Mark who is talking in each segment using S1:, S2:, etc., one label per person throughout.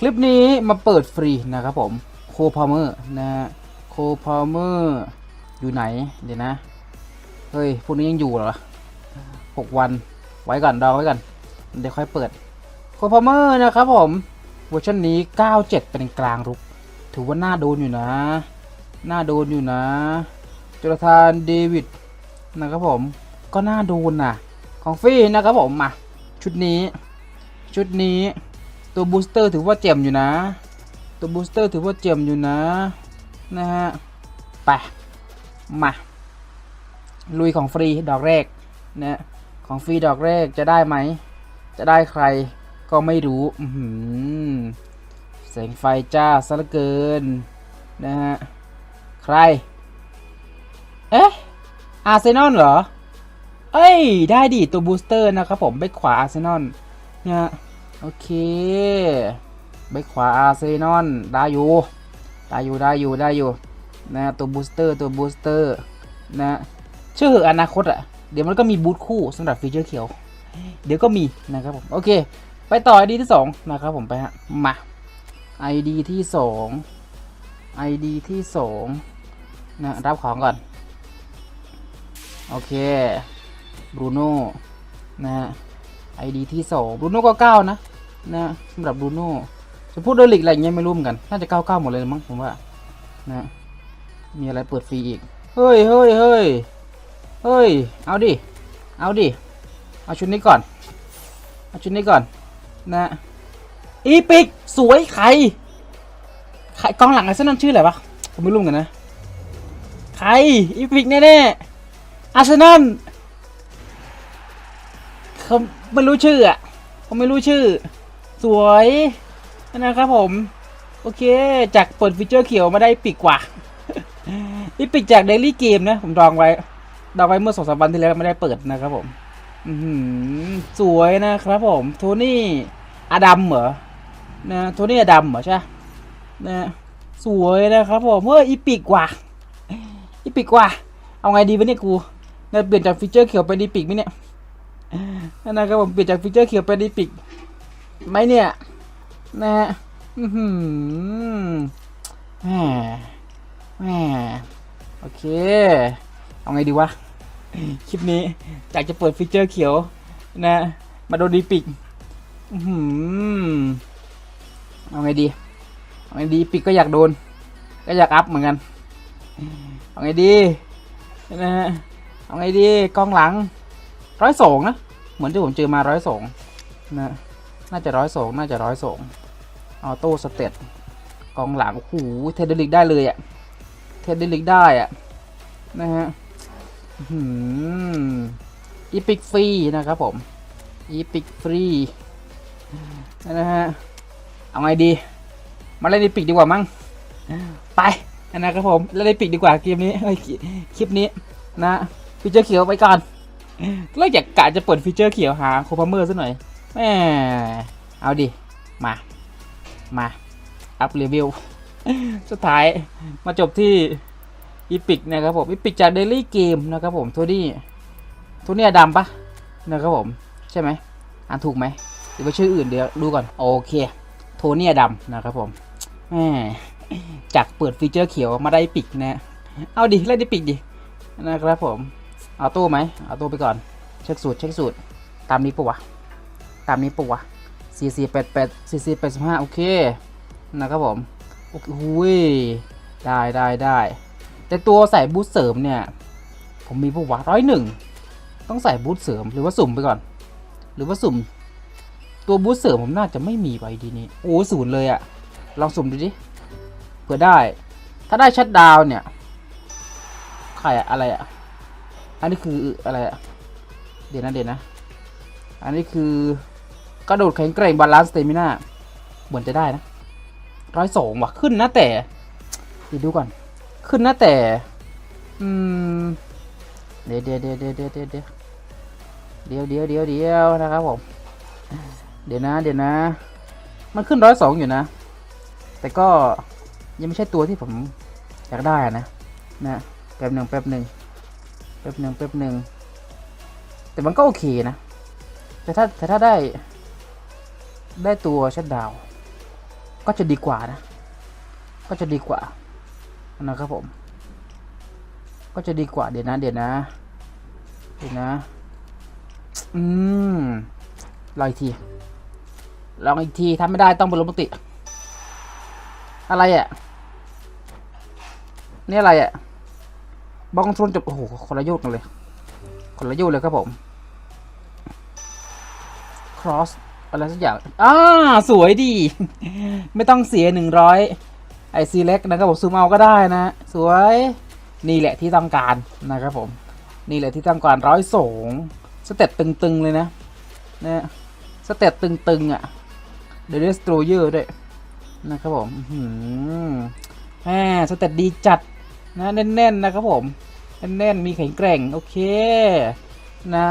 S1: คลิปนี้มาเปิดฟรีนะครับผมโคพาเมอร์นะโคพาเมอร์อยู่ไหนเดี๋ยวนะ เฮ้ย พวกนี้ยังอยู่เหรอหกวันไว้ก่อนดองไว้ก่อนเดี๋ยวค่อยเปิดโคพาเมอร์นะครับผมเวอร์ชันนี้ 97 เป็นกลางรุก ถือว่าน่าโดนอยู่นะ น่าโดนอยู่นะจรทานเดวิดนะครับผมก็น่าโดนนะของฟรีนะครับผมมาชุดนี้ ชุดนี้ ตัวบูสเตอร์ถือว่าเจ็มอยู่นะ ตัวบูสเตอร์ถือว่าเจ็มอยู่นะ นะฮะ ไป มา ลุยของฟรีดอกแรกนะของฟรีดอกแรกจะได้ไหม จะได้ใครก็ไม่รู้อือหือแสงไฟจ้าซะเหลือเกิน นะฮะ ใคร เอ๊ะ อาร์เซนอลเหรอ เอ้ย ได้ดิตัวบูสเตอร์นะครับผมไปขวาอาร์เซนอลเนี่ย โอเคไปขวาอาร์เซนอลได้อยู่ได้อยู่ได้อยู่ได้อยู่นะตัวบูสเตอร์ตัวบูสเตอร์นะเชื่อออนาคตอะเดี๋ยวมันก็มีบูทคู่สำหรับฟีเจอร์เขียว เดี๋ยวก็มีนะครับผมโอเค ไปต่อ ID ที่ 2 นะครับผมไปฮะมา ID ที่2 ID ที่2นะรับของก่อน โอเคบรูโน่นะฮะ ID ที่2บรูโน่ก็9นะ นะสำหรับบรูโน่จะพูดเดลิกอะไรอย่างเงี้ยไม่รู้เหมือนกัน น่าจะ99หมดเลยมั้งผมว่า นะ มีอะไรเปิดฟรีอีก เฮ้ยเฮ้ยเฮ้ยเฮ้ย เอาดิ เอาดิ เอาชุดนี้ก่อน เอาชุดนี้ก่อน นะอีปิก สวยใครใครกองหลังไอ้เส้นนั่นชื่ออะไรวะ ผมไม่รู้เหมือนกันนะ ใครอีปิกแน่ๆอาร์เซนอลเขาไม่รู้ชื่ออะเขาไม่รู้ชื่อ สวยนะครับผม โอเค จากเปิดฟีเจอร์เขียวมาได้ปีกกว่านี่ปีกจากเดลี่เกมนะ ผมดองไว้ ดองไว้เมื่อสองสามวันที่แล้วไม่ได้เปิดนะครับผมอสวยนะครับผม โทนี่อดัมเหรอ นะ โทนี่อดัมเหรอใช่นะ สวยนะครับผมเฮ้ยอีปีกกว่า อีปีกกว่า เอาไงดีวะเนี่ยกูเนี่ยเปลี่ยนจากฟีเจอร์เขียวไปดีปีกไหมเนี่ย นะครับผม เปลี่ยนจากฟีเจอร์เขียวไปดีปีก ไหมเนี่ย นะฮะอือหือแหมแหมโอเค เอาไงดีวะ คลิปนี้อยากจะเปิดฟีเจอร์เขียว นะ มาโดนดีปีกอือหือเอาไงดี เอาไงดีปีกก็อยากโดน ก็อยากอัพเหมือนกัน เอาไงดีนะฮะเอาไงดีกล้องหลังร้อยสองนะ เหมือนที่ผมเจอมาร้อยสองนะ น่าจะร้อยสองน่าจะร้อยสองออโต้สเตตกองหลังโอ้โหเทเดลิกได้เลยอะเทเดลิกได้อะนะฮะอีพิกฟรีนะครับผมอีพิกฟรีนะฮะเอาไงดี มาเล่นในปิกดีกว่ามั้งไปนะครับผมเล่นในปิกดีกว่าเกมนี้คลิปนี้นะฟีเจอร์เขียวไปก่อนแล้วอยากกะจะเปิดฟีเจอร์เขียวหาโคพาเมอร์ซะหน่อย แหมเอาดิ มา มา อัพรีวิว สุดท้ายมาจบที่อีพิกนะครับผมอีพิกจากเดลี่เกมนะครับผมโทนี่โทนี่ดำปะนะครับผม ใช่ไหมอ่านถูกไหมหรือว่าชื่ออื่นเดี๋ยวดูก่อน โอเค โทนี่ดำนะครับผมแหมจากเปิดฟีเจอร์เขียวมาได้ปิกนะ เอาดิเล่นได้ปิกดิ นะครับผม เอาตู้ไหมเอาตู้ไปก่อน เช็คสูตร เช็คสูตร ตามนี้ปะวะ ตามนี้ปะวะสี่สี่แปดแปดสี่สี่แปดสิบห้าโอเค นะครับผมโอ้โหได้ได้ได้ แต่ตัวใส่บูทเสริมเนี่ย ผมมีปะวะร้อยหนึ่งต้องใส่บูทเสริมหรือว่าสุ่มไปก่อน หรือว่าสุ่ม ตัวบูทเสริมผมน่าจะไม่มีไว้ดีนี้โอ้ศูนย์เลยอะลองสุ่มดูดิเผื่อได้ ถ้าได้ชัดดาวเนี่ยใครอะอะไรอะอันนี้คืออะไรอะเดี๋ยวนะเดี๋ยวนะ อันนี้คือ กระโดดแข็งแกร่งบาลานซ์สเตมิน่าเหมือนจะได้นะร้อยสองว่ะขึ้นนะแต่ดีดูก่อน ขึ้นนะแต่ อืม เดี๋ยวเดี๋ยวเดี๋ยวเดี๋ยวเดี๋ยวเดี๋ยวเดี๋ยวเดี๋ยวเดี๋ยวเดี๋ยวเดี๋ยวนะครับผม เดี๋ยวนะ เดี๋ยวนะ มันขึ้นร้อยสองอยู่นะ แต่ก็ยังไม่ใช่ตัวที่ผมอยากได้นะ นะแป๊บหนึ่งแป๊บหนึ่งแป๊บหนึ่งแป๊บหนึ่งแต่มันก็โอเคนะ แต่ถ้าแต่ถ้าได้ ได้ตัวชัดดาวก็จะดีกว่านะ ก็จะดีกว่านะครับผม ก็จะดีกว่าเดี๋ยวนะ เดี๋ยวนะเดี๋ยวนะ อืมลองอีกทีลองอีกทีทำไม่ได้ต้องบนลมติ อะไรอะ่ะนี่อะไรอะ่ะบองทรนจบโอ้โหคนละโยกกันเลย คนละโยกเลยครับผม cross อะไรสักอย่างอ่าสวยดี ไม่ต้องเสียหนึ่งร้อยไอซีเล็กนะครับผมซูมเอาก็ได้นะ สวยนี่แหละที่ต้องการนะครับผม นี่แหละที่ต้องการร้อยสองสเต็ปตึงๆเลยนะนะสเต็ปตึงๆอะเดอะเดสโตรเยอร์ด้วยนะครับผมหือแหมสเต็ปดีจัดนะแน่นๆนะครับผมแน่นๆมีแข็งแกร่งโอเคนะ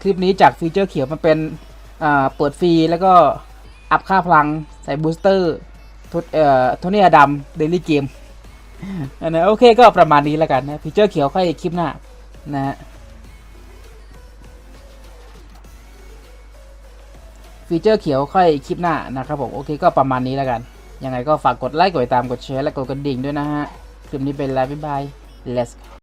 S1: คลิปนี้จากฟีเจอร์เขียวมาเป็น เปิดฟรีแล้วก็อัพค่าพลังใส่บูสเตอร์ทุเอ่อโทนี่อดัมเดลี่เกมอันนะโอเคก็ประมาณนี้แล้วกันนะฟีเจอร์เขียวค่อยคลิปหน้านะฮะฟีเจอร์เขียวค่อยคลิปหน้านะครับผมโอเคก็ประมาณนี้แล้วกัน ยังไงก็ฝากกดไลค์กดติดตามกดแชร์และกดกระดิ่งด้วยนะฮะ คลิปนี้เป็นแล้วบ๊ายบาย let's go